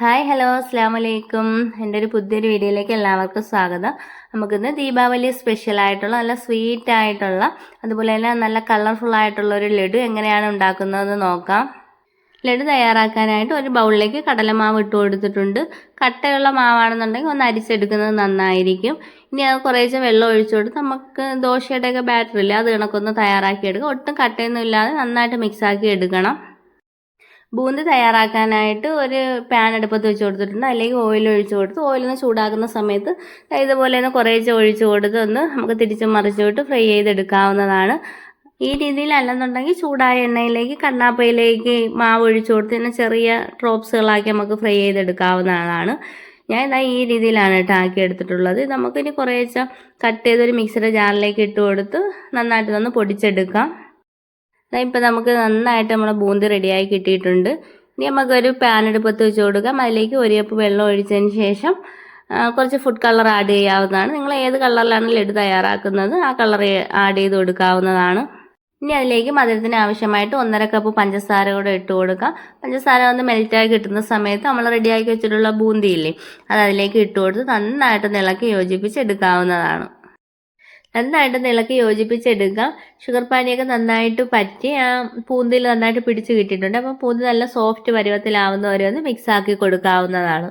Hi hello അസ്സാം വലൈക്കും എന്റെ ഒരു പുതിയൊരു വീഡിയോയിലേക്ക് എല്ലാവർക്കും സ്വാഗതം. നമുക്കിന്ന് ദീപാവലി സ്പെഷ്യൽ ആയിട്ടുള്ള നല്ല സ്വീറ്റ് ആയിട്ടുള്ള അതുപോലെ തന്നെ നല്ല കളർഫുൾ ആയിട്ടുള്ള ഒരു ലഡു എങ്ങനെയാണ് ഉണ്ടാക്കുന്നതെന്ന് നോക്കാം. ലഡു തയ്യാറാക്കാനായിട്ട് ഒരു ബൗളിലേക്ക് കടലമാവ് ഇട്ട് കൊടുത്തിട്ടുണ്ട്. കട്ടയുള്ള മാവാണെന്നുണ്ടെങ്കിൽ ഒന്ന് അരിച്ചെടുക്കുന്നത് നന്നായിരിക്കും. ഇനി അത് കുറേശ്ശെ വെള്ളം ഒഴിച്ചു കൊടുത്ത് നമുക്ക് ദോശയുടെയൊക്കെ ബാറ്റർ ഇല്ല അത് കണക്കൊന്ന് തയ്യാറാക്കി എടുക്കുക ഒട്ടും കട്ടയൊന്നും ഇല്ലാതെ നന്നായിട്ട് മിക്സാക്കി എടുക്കണം. ബൂന്തി തയ്യാറാക്കാനായിട്ട് ഒരു പാൻ അടുപ്പത്ത് വെച്ച് കൊടുത്തിട്ടുണ്ട്. അല്ലെങ്കിൽ ഓയിൽ ഒഴിച്ച് കൊടുത്ത് ഓയിലൊന്ന് ചൂടാക്കുന്ന സമയത്ത് ഇതുപോലെ ഒന്ന് കുറേശ്ശെ ഒഴിച്ച് കൊടുത്ത് ഒന്ന് നമുക്ക് തിരിച്ച് മറിച്ചു വിട്ട് ഫ്രൈ ചെയ്തെടുക്കാവുന്നതാണ്. ഈ രീതിയിലല്ലെന്നുണ്ടെങ്കിൽ ചൂടായ എണ്ണയിലേക്ക് കണ്ണാപ്പയിലേക്ക് മാവ് ഒഴിച്ചു കൊടുത്ത് തന്നെ ചെറിയ ഡ്രോപ്സുകളാക്കി നമുക്ക് ഫ്രൈ ചെയ്തെടുക്കാവുന്നതാണ്. ഞാൻ ഇതാ ഈ രീതിയിലാണ് കേട്ടോ ആക്കി എടുത്തിട്ടുള്ളത്. നമുക്കിനി കുറേശ്ശെ കട്ട് ചെയ്തൊരു മിക്സിയുടെ ജാറിലേക്ക് ഇട്ട് കൊടുത്ത് നന്നായിട്ട് ഒന്ന് പൊടിച്ചെടുക്കാം. ഇപ്പം നമുക്ക് നന്നായിട്ട് നമ്മുടെ ബൂന്തി റെഡിയായി കിട്ടിയിട്ടുണ്ട്. ഇനി നമുക്കൊരു പാൻ എടുപ്പത്ത് വെച്ച് കൊടുക്കാം. അതിലേക്ക് ഒരു കപ്പ് വെള്ളം ഒഴിച്ചതിന് ശേഷം കുറച്ച് ഫുഡ് കളർ ആഡ് ചെയ്യാവുന്നതാണ്. നിങ്ങൾ ഏത് കളറിലാണ് ലഡു തയ്യാറാക്കുന്നത് ആ കളർ ആഡ് ചെയ്ത് കൊടുക്കാവുന്നതാണ്. ഇനി അതിലേക്ക് മധുരത്തിന് ആവശ്യമായിട്ട് ഒന്നര കപ്പ് പഞ്ചസാര കൂടെ ഇട്ട് കൊടുക്കാം. പഞ്ചസാര ഒന്ന് മെൽറ്റായി കിട്ടുന്ന സമയത്ത് നമ്മൾ റെഡിയാക്കി വെച്ചിട്ടുള്ള ബൂന്തിയില്ലേ അത് അതിലേക്ക് ഇട്ട് കൊടുത്ത് നന്നായിട്ട് നിളക്കി യോജിപ്പിച്ച് എടുക്കാവുന്നതാണ്. നന്നായിട്ട് നിളക്കി യോജിപ്പിച്ചെടുക്കാം ഷുഗർ പാനിയൊക്കെ നന്നായിട്ട് പറ്റി ആ പൂന്തിൽ നന്നായിട്ട് പിടിച്ച് കിട്ടിയിട്ടുണ്ട്. അപ്പോൾ പൂന്തി നല്ല സോഫ്റ്റ് പരുവത്തിലാവുന്നവരെ ഒന്ന് മിക്സ് ആക്കി കൊടുക്കാവുന്നതാണ്.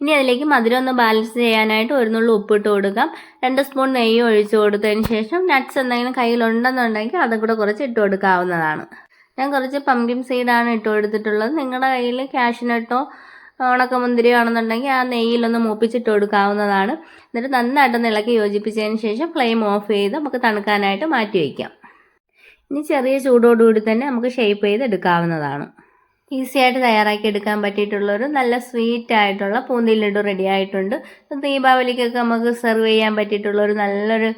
ഇനി അതിലേക്ക് മധുരം ഒന്ന് ബാലൻസ് ചെയ്യാനായിട്ട് ഒരു നുള്ളു ഉപ്പിട്ട് കൊടുക്കാം. രണ്ട് സ്പൂൺ നെയ്യ് ഒഴിച്ചു കൊടുത്തതിന് ശേഷം നട്ട്സ് എന്തെങ്കിലും കയ്യിലുണ്ടെന്നുണ്ടെങ്കിൽ അതും കൂടെ കുറച്ച് ഇട്ട് കൊടുക്കാവുന്നതാണ്. ഞാൻ കുറച്ച് പംകിൻ സീഡാണ് ഇട്ട് കൊടുത്തിട്ടുള്ളത്. നിങ്ങളുടെ കയ്യിൽ ക്യാഷിനട്ടോ ആണെന്നുണ്ടെങ്കിൽ ആ നെയ്യിലൊന്ന് മൂപ്പിച്ചിട്ട് കൊടുക്കാവുന്നതാണ്. എന്നിട്ട് നന്നായിട്ട് ഇളക്കി യോജിപ്പിച്ചതിന് ശേഷം ഫ്ലെയിം ഓഫ് ചെയ്ത് നമുക്ക് തണുക്കാനായിട്ട് മാറ്റി വയ്ക്കാം ഇനി ചെറിയ ചൂടോടുകൂടി തന്നെ നമുക്ക് ഷേപ്പ് ചെയ്ത് എടുക്കാവുന്നതാണ്. ഈസി ആയിട്ട് തയ്യാറാക്കി എടുക്കാൻ പറ്റിയിട്ടുള്ള ഒരു നല്ല സ്വീറ്റ് ആയിട്ടുള്ള പൂന്തി ലഡു റെഡി ആയിട്ടുണ്ട്. ദീപാവലിക്കൊക്കെ നമുക്ക് സെർവ് ചെയ്യാൻ പറ്റിയിട്ടുള്ള ഒരു നല്ലൊരു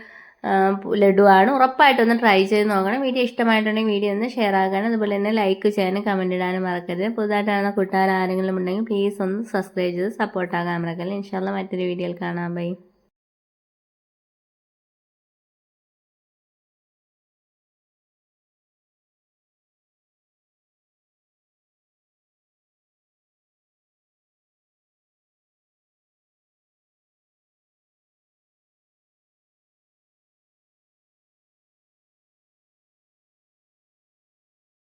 ലഡുവാണ്. ഉറപ്പായിട്ടൊന്ന് ട്രൈ ചെയ്ത് നോക്കണം. വീഡിയോ ഇഷ്ടമായിട്ടുണ്ടെങ്കിൽ വീഡിയോ ഒന്ന് ഷെയർ ആക്കാനും അതുപോലെ തന്നെ ലൈക്ക് ചെയ്യാനും കമന്റ് ഇടാനും മറക്കരുത്. പുതുതായിട്ടാണ് കൂട്ടുകാർ ആരെങ്കിലും ഉണ്ടെങ്കിൽ പ്ലീസ് ഒന്ന് സബ്സ്ക്രൈബ് ചെയ്ത് സപ്പോർട്ടാകാൻ മറക്കല്ലേ ഇൻഷാല്ല മറ്റൊരു വീഡിയോയിൽ കാണാൻ ബൈ